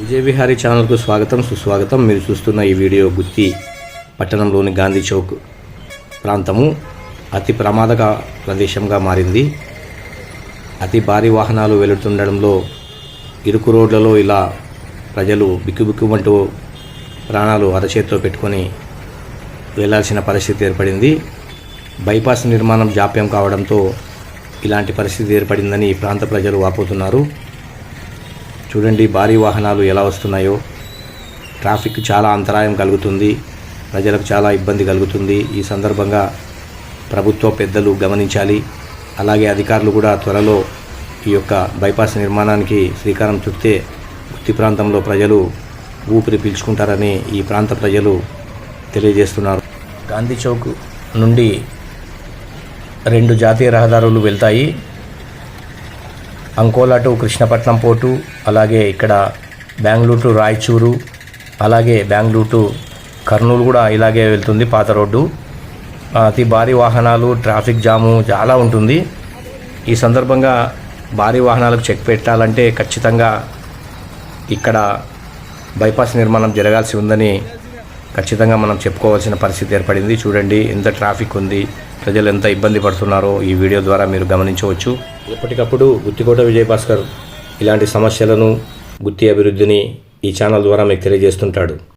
విజయ విహారీ ఛానల్కు స్వాగతం సుస్వాగతం. మీరు చూస్తున్న ఈ వీడియో గుత్తి పట్టణంలోని గాంధీ చౌక్ ప్రాంతము. అతి ప్రమాదక ప్రదేశంగా మారింది. అతి భారీ వాహనాలు వెళుతుండడంలో ఇరుకు రోడ్లలో ఇలా ప్రజలు బిక్కుబిక్కుమంటూ ప్రాణాలు అరచేతిలో పెట్టుకొని వెళ్ళాల్సిన పరిస్థితి ఏర్పడింది. బైపాస్ నిర్మాణం జాప్యం కావడంతో ఇలాంటి పరిస్థితి ఏర్పడిందని ఈ ప్రాంత ప్రజలు వాపోతున్నారు. చూడండి భారీ వాహనాలు ఎలా వస్తున్నాయో. ట్రాఫిక్ చాలా అంతరాయం కలుగుతుంది ప్రజలకు చాలా ఇబ్బంది కలుగుతుంది. ఈ సందర్భంగా ప్రభుత్వ పెద్దలు గమనించాలి. అలాగే అధికారులు కూడా త్వరలో ఈ యొక్క బైపాస్ నిర్మాణానికి శ్రీకారం చుడితే గుత్తి ప్రాంతంలో ప్రజలు ఊపిరి పీల్చుకుంటారని ఈ ప్రాంత ప్రజలు తెలియజేస్తున్నారు. గాంధీ చౌక్ నుండి రెండు జాతీయ రహదారులు వెళ్తాయి. అంకోలా టు కృష్ణపట్నం పోర్టు అలాగే ఇక్కడ బెంగళూరు టు రాయచూరు అలాగే బెంగళూరు టు కర్నూలు కూడా ఇలాగే వెళ్తుంది పాత రోడ్డు. అతి భారీ వాహనాలు ట్రాఫిక్ జాము చాలా ఉంటుంది. ఈ సందర్భంగా భారీ వాహనాలకు చెక్ పెట్టాలంటే ఖచ్చితంగా ఇక్కడ బైపాస్ నిర్మాణం జరగాల్సి ఉందని ఖచ్చితంగా మనం చెప్పుకోవాల్సిన పరిస్థితి ఏర్పడింది. చూడండి ఎంత ట్రాఫిక్ ఉంది. ప్రజలు ఎంత ఇబ్బంది పడుతున్నారో ఈ వీడియో ద్వారా మీరు గమనించవచ్చు. ఎప్పటికప్పుడు గుత్తికోట విజయభాస్కర్ ఇలాంటి సమస్యలను గుత్తి అభివృద్ధిని ఈ ఛానల్ ద్వారా మీకు తెలియజేస్తుంటాడు.